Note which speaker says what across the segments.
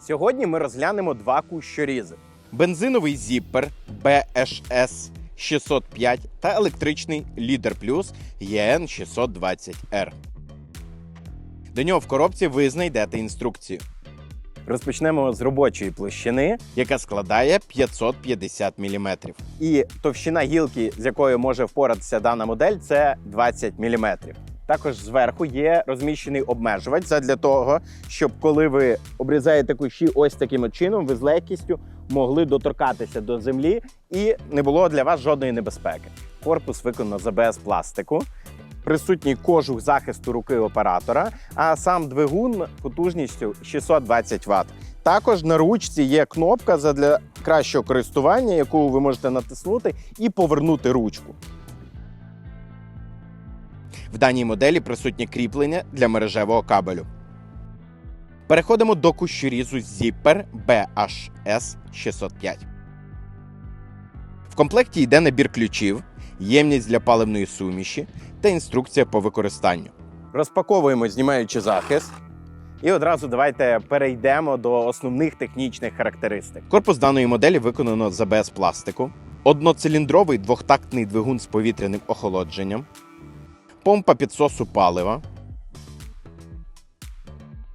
Speaker 1: Сьогодні ми розглянемо два кущорізи.
Speaker 2: бензиновий зіппер BHS 605 та електричний Leader Plus EN 620R. До нього в коробці ви знайдете інструкцію,
Speaker 1: Розпочнемо з робочої площини
Speaker 2: яка складає 550 мм.
Speaker 1: і товщина гілки, з якою може впоратися дана модель, це 20 мм. Також зверху є розміщений обмежувач для того, щоб коли ви обрізаєте кущі ось таким чином, ви з легкістю могли доторкатися до землі і не було для вас жодної небезпеки. Корпус виконано з АБС пластику. Присутній кожух захисту руки оператора, а сам двигун потужністю 620 Вт. Також на ручці є кнопка для кращого користування, яку ви можете натиснути і повернути ручку.
Speaker 2: В даній моделі присутнє кріплення для мережевого кабелю. Переходимо до кущорізу Zipper BHS 605. В комплекті йде набір ключів, ємність для паливної суміші та інструкція по використанню.
Speaker 1: Розпаковуємо, знімаючи захист. І одразу давайте перейдемо до основних технічних характеристик.
Speaker 2: Корпус даної моделі виконано з АБС пластику, одноциліндровий двохтактний двигун з повітряним охолодженням, помпа підсосу палива,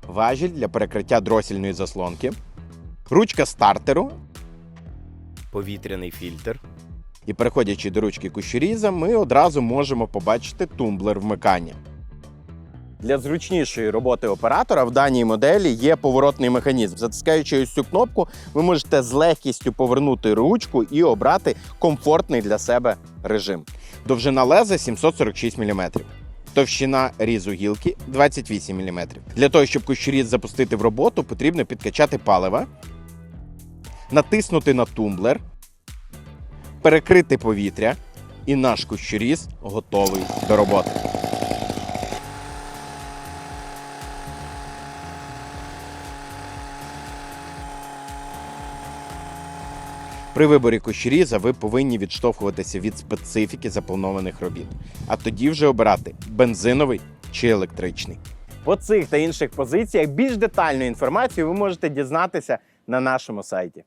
Speaker 2: важіль для перекриття дросільної заслонки, ручка стартеру, повітряний фільтр. І переходячи до ручки кущоріза, ми одразу можемо побачити тумблер вмикання.
Speaker 1: Для зручнішої роботи оператора в даній моделі є поворотний механізм. Затискаючи ось цю кнопку, ви можете з легкістю повернути ручку і обрати комфортний для себе режим.
Speaker 2: Довжина леза 746 мм. Товщина різу гілки 28 мм. Для того, щоб кущоріз запустити в роботу, потрібно підкачати палива, натиснути на тумблер, перекрити повітря, і наш кущоріз готовий до роботи. При виборі кущеріза ви повинні відштовхуватися від специфіки запланованих робіт, а тоді вже обирати бензиновий чи електричний.
Speaker 1: По цих та інших позиціях більш детальну інформацію ви можете дізнатися на нашому сайті.